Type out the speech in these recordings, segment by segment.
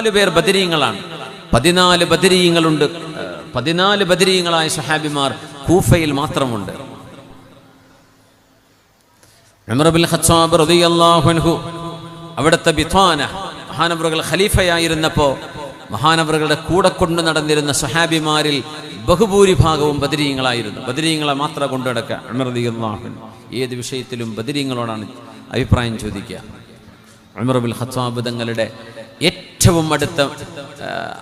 നാല് പേർ ബദരീങ്ങളാണ് പതിനാല് ബദരീങ്ങളുണ്ട് പതിനാല് ബദരീങ്ങളായ സഹാബിമാർ കൂഫയിൽ മാത്രമുണ്ട്. അവിടുത്തെ ബിത്വാന മഹാനവറുകൾ ഖലീഫയായിരുന്നപ്പോ മഹാനവറുകളുടെ കൂടെ കൊണ്ടു നടന്നിരുന്ന സഹാബിമാരിൽ ബഹുഭൂരിഭാഗവും ബദരീങ്ങളായിരുന്നു ബദരീങ്ങളെ മാത്രം കൊണ്ടു നടക്കുക. ഉമർ ഏത് വിഷയത്തിലും ബദരീങ്ങളോടാണ് അഭിപ്രായം ചോദിക്കുക. ബിൻ ഖത്താബ് തങ്ങളുടെ ഏറ്റവും അടുത്ത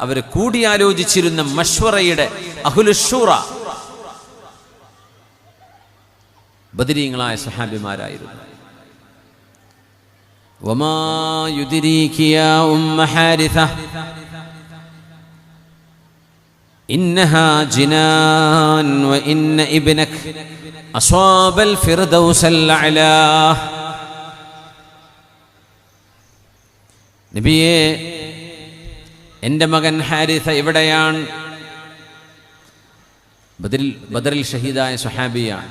അവർ കൂടിയാലോചിച്ചിരുന്ന മഷ്വറയുടെ അഹുലുഷൂറ ബദരീങ്ങളായ സഹാബിമാരായിരുന്നു وما يدريك يا أم حارثة إنها جنان وإن ابنك أصاب الفردوس الأعلى നബിയെ എന്റെ മകൻ ഹാരിസ എവിടെയാണ്? ബദറിൽ ബദറിൽ ഷഹീദായ സുഹാബിയാണ്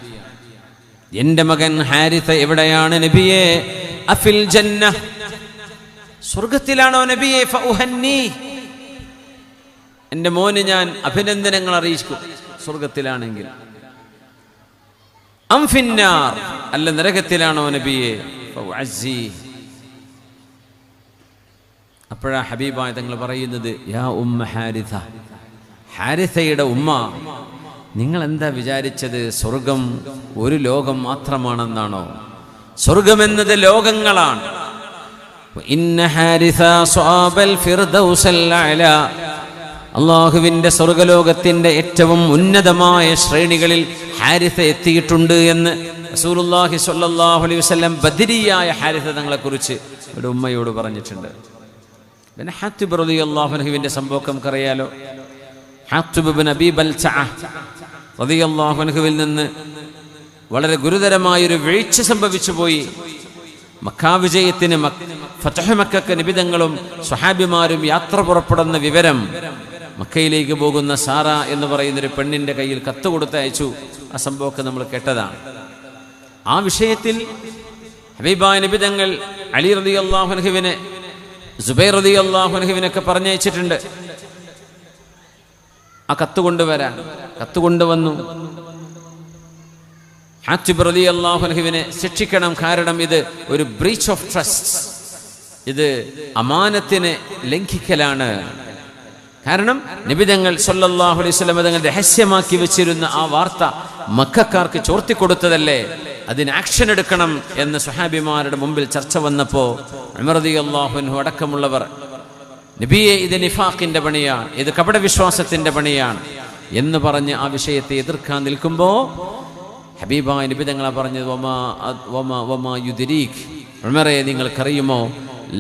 എന്റെ മകൻ ഹാരിസ എവിടെയാണ് നബിയെ? അഫിൽ ജന്ന സ്വർഗത്തിലാണോ നബിയെ? എന്റെ മോന് ഞാൻ അഭിനന്ദനങ്ങൾ അറിയിക്കും സ്വർഗത്തിലാണെങ്കിൽ അംഫിന്നാർ അല്ല നരകത്തിലാണോ നബിയെ? അപ്പോഴാ ഹബീബായ തങ്ങൾ പറയുന്നത് യാ ഉമ്മ ഹാരിഥ ഹാരിഥയുടെ ഉമ്മ നിങ്ങൾ എന്താ വിചാരിച്ചത്? സ്വർഗം ഒരു ലോകം മാത്രമാണെന്നാണോ? സ്വർഗമെന്നത് ലോകങ്ങളാണ്. അള്ളാഹുവിന്റെ സ്വർഗലോകത്തിന്റെ ഏറ്റവും ഉന്നതമായ ശ്രേണികളിൽ ഹാരിഥ എത്തിയിട്ടുണ്ട് എന്ന് റസൂലുള്ളാഹി സ്വല്ലല്ലാഹു അലൈഹി വസല്ലം ബദരിയായ ഹാരിഥ തങ്ങളെക്കുറിച്ച് ഒരു ഉമ്മയോട് പറഞ്ഞിട്ടുണ്ട്. പിന്നെ ഹാത്തിബ് റളിയല്ലാഹു അൻഹുവിന്റെ സംഭവം നമുക്കറിയാലോ. ഹാത്തിബ് ബൽസഅ റളിയല്ലാഹു അൻഹുവിൽ നിന്ന് വളരെ ഗുരുതരമായ ഒരു വീഴ്ച സംഭവിച്ചു പോയി. മക്കാവിജയത്തിന് മക്- ഫതഹ് മക്കക്ക് നിബിതങ്ങളും സ്വഹാബിമാരും യാത്ര പുറപ്പെടുന്ന വിവരം മക്കയിലേക്ക് പോകുന്ന സാറ എന്ന് പറയുന്ന ഒരു പെണ്ണിന്റെ കയ്യിൽ കത്ത് കൊടുത്തയച്ചു. ആ സംഭവമൊക്കെ നമ്മൾ കേട്ടതാണ്. ആ വിഷയത്തിൽ ഹബീബായ നിബിതങ്ങൾ അലി റതി അള്ളാഹുനഹുവിനെ സുബൈർ അലി അള്ളാഹുനഹുവിനൊക്കെ പറഞ്ഞയച്ചിട്ടുണ്ട്. ആ കത്ത് കൊണ്ടുവരാൻ. കത്ത് കൊണ്ടുവന്നു. ഹാറ്റിബ് അലി അള്ളാഹുനഹുവിനെ ശിക്ഷിക്കണം. കാരണം ഇത് ഒരു ബ്രീച്ച് ഓഫ് ട്രസ്റ്റ്. ഇത് അമാനത്തിനെ ലംഘിക്കലാണ്. കാരണം നിബിതങ്ങൾ സൊല്ലാഹു അലൈഹി തങ്ങൾ രഹസ്യമാക്കി വെച്ചിരുന്ന ആ വാർത്ത മക്കാർക്ക് ചോർത്തിക്കൊടുത്തതല്ലേ അതിന് ആക്ഷൻ എടുക്കണം എന്ന് സുഹാബിമാരുടെ മുമ്പിൽ ചർച്ച വന്നപ്പോൾ അമൃതി അള്ളാഹുനു അടക്കമുള്ളവർ നബിയെ ഇത് നിഫാഖിന്റെ പണിയാണ് ഇത് കപടവിശ്വാസത്തിന്റെ പണിയാണ് എന്ന് പറഞ്ഞ് ആ വിഷയത്തെ എതിർക്കാൻ നിൽക്കുമ്പോൾ ഹബീബായ നബി പറഞ്ഞത് നിങ്ങൾക്കറിയുമോ?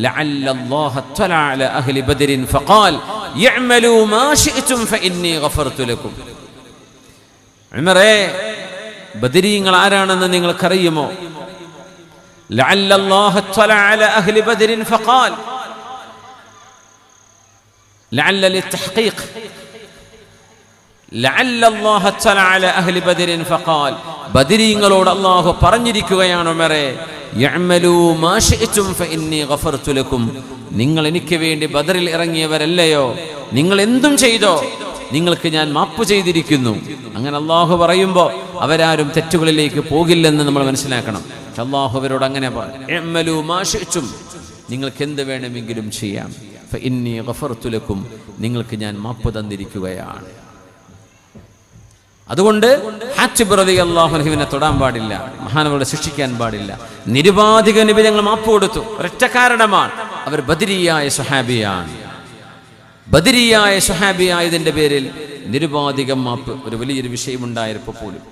ലഅല്ലല്ലാഹു തആല അഹ്ലി ബദരിൻ ഉമറേ ബദരീങ്ങൾ ആരാണെന്ന് നിങ്ങൾക്കറിയുമോ? ബദരീങ്ങളോട് അള്ളാഹു പറഞ്ഞിരിക്കുകയാണ് ഉമറേ നിങ്ങൾ എനിക്ക് വേണ്ടി ബദറിൽ ഇറങ്ങിയവരല്ലയോ? നിങ്ങൾ എന്തും ചെയ്തോ? നിങ്ങൾക്ക് ഞാൻ മാപ്പ് ചെയ്തിരിക്കുന്നു. അങ്ങനെ അള്ളാഹു പറയുമ്പോൾ അവരാരും തെറ്റുകളിലേക്ക് പോകില്ലെന്ന് നമ്മൾ മനസ്സിലാക്കണം. അള്ളാഹു അവരോട് അങ്ങനെ പറഞ്ഞു "ഇഅ്മലൂ മാ ശിഅ്തും. നിങ്ങൾക്ക് എന്ത് വേണമെങ്കിലും ചെയ്യാം. നിങ്ങൾക്ക് ഞാൻ മാപ്പ് തന്നിരിക്കുകയാണ്. അതുകൊണ്ട് ഹാറ്റിബ് റതി അള്ളാഹുനഹുവിനെ തൊടാൻ പാടില്ല മഹാനവരുടെ ശിക്ഷിക്കാൻ പാടില്ല. നിരുപാധിക നിബിധങ്ങൾ മാപ്പ് കൊടുത്തു. ഒരൊറ്റ കാരണമാണ്. അവർ ബദിരിയായ സുഹാബിയാണ് ബദിരിയായ സുഹാബിയായതിന്റെ പേരിൽ നിരുപാധികം മാപ്പ് ഒരു വലിയൊരു വിഷയമുണ്ടായപ്പോൾ പോലും.